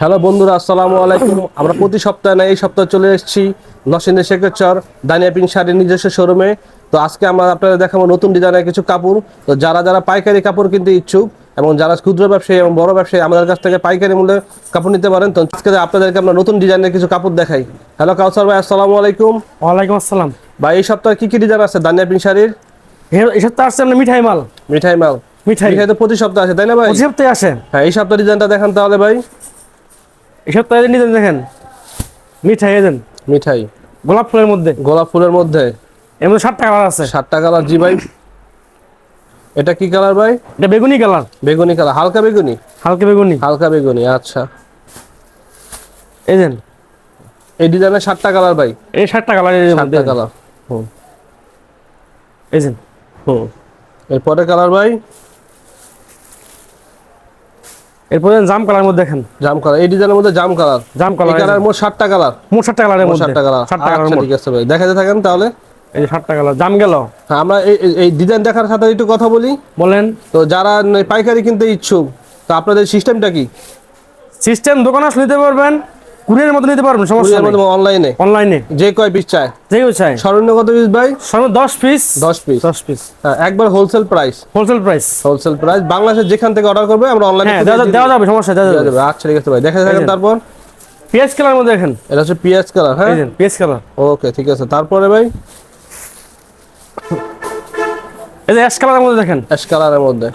Hello বন্ধুরা আসসালামু আলাইকুম। আমরা প্রতি সপ্তাহে না এই সপ্তাহে চলে এসেছি নসিনের শেখরচর দানিয়া পিং শাড়ির নিজস্ব শোরুমে তো আজকে আমরা আপনাদের দেখাবো নতুন ডিজাইনের কিছু কাপড়। তো যারা যারা পাইকারি কাপড় কিনতে ইচ্ছুক এবং যারা ক্ষুদ্র ব্যবসায়ী এবং বড় ব্যবসায়ী আমাদের কাছ থেকে পাইকারি মূল্যে কাপড় নিতে পারেন। তো আজকে আপনাদেরকে আমরা নতুন ডিজাইনের কিছু কাপড় দেখাই। হ্যালো কাউসার ভাই আসসালামু আলাইকুম। ওয়ালাইকুম আসসালাম। ভাই এই সপ্তাহে কি কি ডিজাইন আছে দানিয়া পিং শাড়ির? এই সপ্তাহে আসছে আপনার মিঠাই মাল। মিঠাই মাল। মিঠাই। মিঠাই তো প্রতি সপ্তাহে আছে তাই না ভাই? প্রতি সপ্তাহে আসে। হ্যাঁ এই সপ্তাহ ডিজাইনটা দেখান তাহলে ভাই। এই সপ্তাহে নিতেন দেখেন। মিঠাই এদেন মিঠাই। গোলাপ ফুলের মধ্যে। গোলাপ ফুলের মধ্যে। এর মধ্যে সাতটা কালার আছে। সাতটা কালার জি ভাই। এটা কি কালার ভাই? এটা বেগুনি কালার। বেগুনি কালার। হালকা বেগুনি? হালকা বেগুনি। হালকা বেগুনি আচ্ছা। এদেন এই ডিজাইনের সাতটা কালার ভাই। এই সাতটা কালার সাতটা কালার। হুম এদেন হুম। এরপরে কালার ভাই? এরপরে জাম কালার মধ্যে দেখেন। জাম কালার এই ডিজাইনের মধ্যে জাম কালার জাম এই কালার কালার মোট সাতটা কালার মোট সাতটা কালারের মধ্যে। সাতটা কালার সাতটা কালার আচ্ছা ঠিক আছে ভাই। দেখাতে থাকেন তাহলে। এই যে সাতটা কালার জাম গেল। হ্যাঁ, আমরা এই এই- এই ডিজাইন দেখার সাথে একটু কথা বলি। বলেন। তো যারা পাইকারি কিনতে ইচ্ছুক তো আপনাদের সিস্টেমটা কি? সিস্টেম দোকানে আসলে নিতে পারবেন। কুরিয়ারের মধ্যে নিতে পারবেন সমস্যা নেই। অনলাইনে? অনলাইনে। যে কয় পিস চায়? যে কেউ চাই সর্বনিম্ন কত পিস ভাই? সর্ব দশ পিস দশ পিস দশ পিস হ্যাঁ একবার wholesale price wholesale price wholesale price বাংলাদেশের যেখান থেকে অর্ডার করবে আমরা অনলাইনে হ্যাঁ দেওয়া যাবে সমস্যা দেওয়া যাবে। যাবে। আচ্ছা ঠিক আছে ভাই। দেখা থাকেন এই যে। তারপর। পেঁয়াজ কালার মধ্যে দেখেন। এটা হচ্ছে পিএস কালার হ্যাঁ? যে কালার ওকে ঠিক আছে। তারপরে ভাই? এই যে অ্যাশ কালারের মধ্যে দেখেন। অ্যাশ কালারের মধ্যে।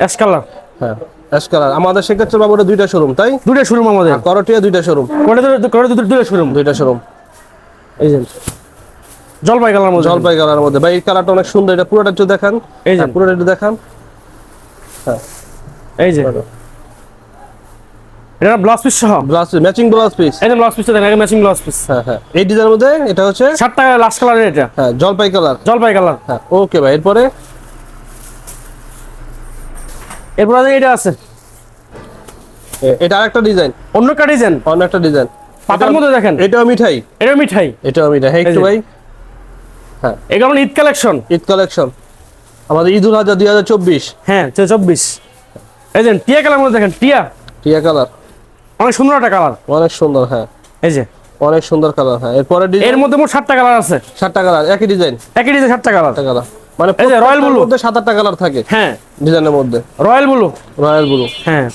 অ্যাশ কালার হ্যাঁ। অ্যাশ কালার আমাদের সেক্ষেত্রে দুইটা শোরুম তাই? দুটো শোরুম আমাদের। করটিয়া দুইটা শোরুম দুটো শোরুম দুইটা শোরুম এই যে। জলপাই কালার মধ্যে। জলপাই কালারের মধ্যে। ভাই এই কালারটা অনেক সুন্দর। এটা পুরোটা একটু দেখান। এই যে। হ্যাঁ, পুরোটা একটু দেখান। এই যে। এটা ব্লাউজ পিস সহ। ব্লাউজ ম্যাচিং ব্লাউজ পিস এই যে ব্লাউজ পিসটা দেখেন ম্যাচিং ব্লাউজ পিস হ্যাঁ হ্যাঁ। এই ডিজাইনের মধ্যে এটা হচ্ছে টাকা লাস্ট এটা। হ্যাঁ জলপাই কালার জলপাই কালার হ্যাঁ ওকে ভাই এরপরে? এরপর এটা আছে। এটা আরেকটা ডিজাইন। অন্য একটা ডিজাইন? অন্য একটা ডিজাইন। পাতার মধ্যে দেখেন। এটাও মিঠাই। এটা মিঠাই। এটাও মিঠাই। হ্যাঁ একটু। ভাই। হ্যাঁ। এগুলো ঈদ কালেকশন। ঈদ কালেকশন। আমাদের ঈদ উল হাজার দুই হাজার চব্বিশ। হ্যাঁ চব্বিশ। এই যে টিয়া কালার মধ্যে দেখেন টিয়া। টিয়া কালার। অনেক সুন্দর একটা কালার। অনেক সুন্দর হ্যাঁ। এই যে। অনেক সুন্দর কালার হ্যাঁ। এরপরে এর মধ্যে মোট সাতটা কালার আছে। সাতটা কালার একই ডিজাইন। একই ডিজাইন সাতটা কালার। সাতটা কালার। মানে এই যে প্রত্যেকটার blue। মধ্যে সাত আটটা কালার থাকে। হ্যাঁ। ডিজাইনের মধ্যে। রয়্যাল ব্লু রয়্যাল ব্লু হ্যাঁ।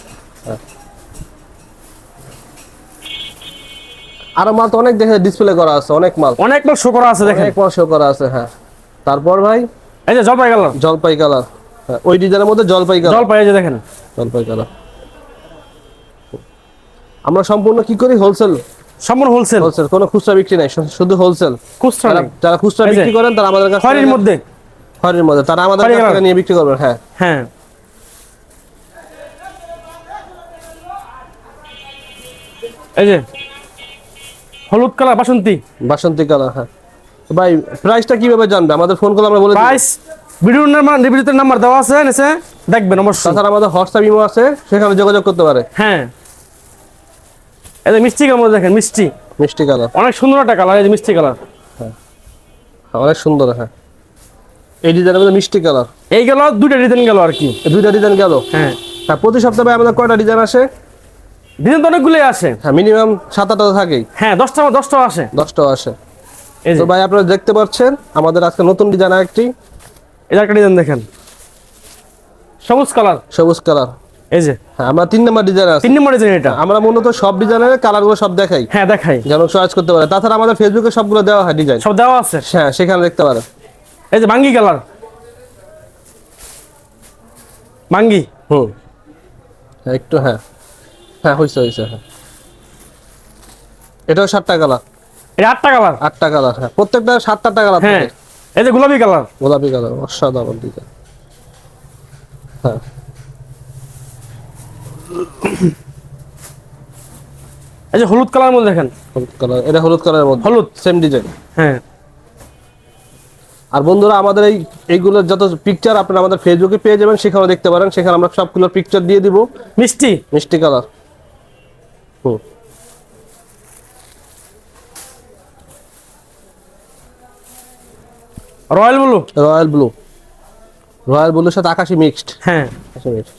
আরও মাল তো অনেক দেখে ডিসপ্লে করা আছে অনেক মাল। অনেক মাল শো করা আছে দেখেন। অনেক মাল শো করা আছে হ্যাঁ। তারপর ভাই? এই যে জলপাই কালার জলপাই কালার হ্যাঁ, ওই ডিজাইনের মধ্যে জলপাই কালার জলপাই এই যে দেখেন। জলপাই কালার আমরা সম্পূর্ণ কি করি? হোলসেল সম্পূর্ণ হোলসেল হোলসেল কোনো খুচরা বিক্রি নাই শুধু হোলসেল খুচরা যারা খুচরা বিক্রি করেন তারা আমাদের কাছে খয়েরির মধ্যে। মধ্যে। তারা আমাদের খয়েরি কাছ থেকে নিয়ে বিক্রি করবেন হ্যাঁ। হ্যাঁ। এই যে হলুদ কালার বাসন্তী। বাসন্তী কালার হ্যাঁ। ভাই প্রাইসটা কীভাবে জানবে? আমাদের ফোন আমরা বলে প্রাইস ভিডিওর নাম্বার ভিডিওতে নাম্বার দেওয়া আছে নিচে দেখবেন অবশ্যই। তাছাড়া আমাদের হোয়াটসঅ্যাপ ইমো আছে সেখানে যোগাযোগ করতে পারে। হ্যাঁ। এই যে মিষ্টি কালার দেখেন মিষ্টি। মিষ্টি কালার। অনেক সুন্দর একটা কালার এই যে মিষ্টি কালার। হ্যাঁ। অনেক সুন্দর হ্যাঁ। এই ডিজাইনের মধ্যে মিষ্টি কালার এই গেল দুইটা ডিজাইন গেল আর কি। দুইটা ডিজাইন গেল? হ্যাঁ। হ্যাঁ প্রতি সপ্তাহে আমাদের কয়টা ডিজাইন আসে? ডিজাইন তো অনেকগুলোই আসে। হ্যাঁ মিনিমাম সাত আটটা থাকেই। হ্যাঁ দশটা দশটাও আসে। দশটাও আসে। এই যে। তো ভাই আপনারা দেখতে পাচ্ছেন আমাদের আজকে নতুন ডিজাইন এই যে একটা ডিজাইন দেখেন। সবুজ কালার সবুজ কালার এই যে। হ্যাঁ আমরা তিন নম্বর ডিজাইন আছে। তিন নম্বর ডিজাইন এটা। আমরা মূলত সব ডিজাইনের কালারগুলো সব দেখাই। হ্যাঁ দেখাই। যেন চয়েস করতে পারে। তাছাড়া আমাদের ফেসবুকে সবগুলো দেওয়া হয় ডিজাইন সব দেওয়া আছে? হ্যাঁ সেখানে দেখতে পারে এই যে বাঙ্গি কালার। বাঙ্গি হুম। হ্যাঁ, একটু হ্যাঁ। হ্যাঁ হয়েছে হয়েছে হ্যাঁ। এটাও সাতটা কালার। এটা আটটা কালার? আটটা কালার হ্যাঁ। প্রত্যেকটা সাত আটটা কালার হ্যাঁ। এই যে গোলাপি কালার। গোলাপি কালার অসাধারণ ডিজাইন হ্যাঁ। এই যে হলুদ কালার মধ্যে দেখেন। হলুদ কালার এটা হলুদ কালারের মধ্যে। হলুদ। সেম ডিজাইন হ্যাঁ। আর বন্ধুরা আমাদের এই এইগুলোর যত পিকচার আপনারা আমাদের ফেসবুকে পেয়ে যাবেন সেখানে দেখতে পারেন। সেখানে আমরা সবগুলোর পিকচার দিয়ে দিব। মিষ্টি? মিষ্টি কালার হুম। Royal blue royal blue royal ব্লুর সাথে আকাশি মিক্সড হ্যাঁ। আকাশি মিক্সড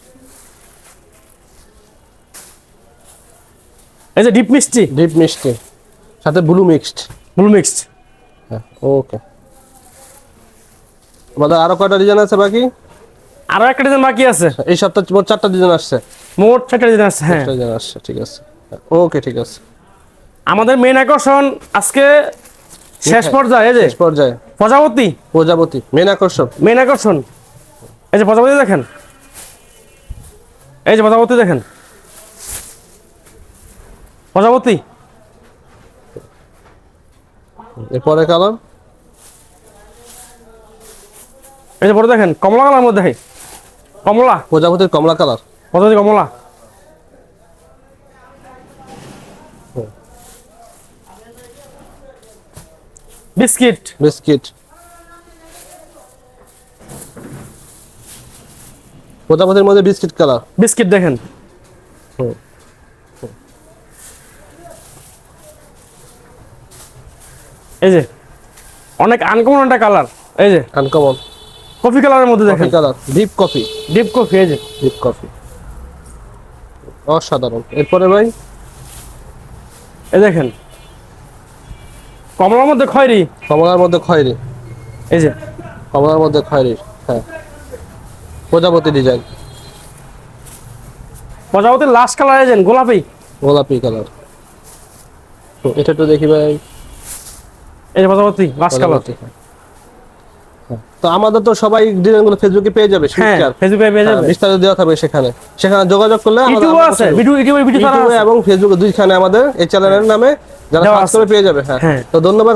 এই যে ডিপ মিষ্টি? ডিপ মিষ্টি। সাথে ব্লু মিক্সড ব্লু মিক্সড হ্যাঁ ওকে আমাদের আরও কয়টা ডিজাইন আছে বাকি? আরও একটা ডিজাইন বাকি আছে। এই সপ্তাহে মোট চারটা ডিজাইন আসছে? মোট চারটা ডিজাইন আছে হ্যাঁ। চারটা ডিজাইন আসছে ঠিক আছে। ওকে ঠিক আছে। আমাদের মেন আকর্ষণ আজকে শেষ পর্যায়ে এই যে শেষ পর্যায়ে। প্রজাপতি। প্রজাপতি মেন আকর্ষণ। মেন আকর্ষণ। এই যে প্রজাপতি দেখেন। এই যে প্রজাপতি দেখেন। প্রজাপতি। এরপরে কালার? এই যে বড় দেখেন কমলা কালার মধ্যে দেখে। কমলা? প্রজাপতির কমলা কালার। প্রজাপতি কমলা। বিস্কিট। বিস্কিট। প্রজাপতির মধ্যে বিস্কিট কালার। বিস্কিট দেখেন। এই যে অনেক আনকমন একটা কালার। এই যে আনকমন কফি কালারের মধ্যে দেখেন। Colour deep coffee. Deep coffee এই যে। Deep coffee. অসাধারণ। এরপরে ভাই? এই দেখেন। কমলার মধ্যে খয়েরি। কমলার মধ্যে খয়েরি। এই যে। কমলার মধ্যে খয়েরি হ্যাঁ। প্রজাপতি ডিজাইন প্রজাপতির লাস্ট কালার এজেন গোলাপি। গোলাপি কালার এটা তো দেখি ভাই। এই যে প্রজাপতি লাস্ট কালার। হ্যাঁ। তো আমাদের তো সবাই ডিজাইনগুলো ফেসবুকে পেয়ে যাবে হ্যাঁ ফেসবুকে পেয়ে যাবে। বিস্তারিত দেওয়া থাকবে সেখানে। সেখানে যোগাযোগ করলে ইউটিউব আছে ভিডিও ইউটিউবে ভিডিও ছাড়া আছে। এবং ফেসবুকে দুইখানে আমাদের এই চ্যানেলের নামে যারা সার্চ করে পেয়ে যাবে হ্যাঁ। হ্যাঁ। তো ধন্যবাদ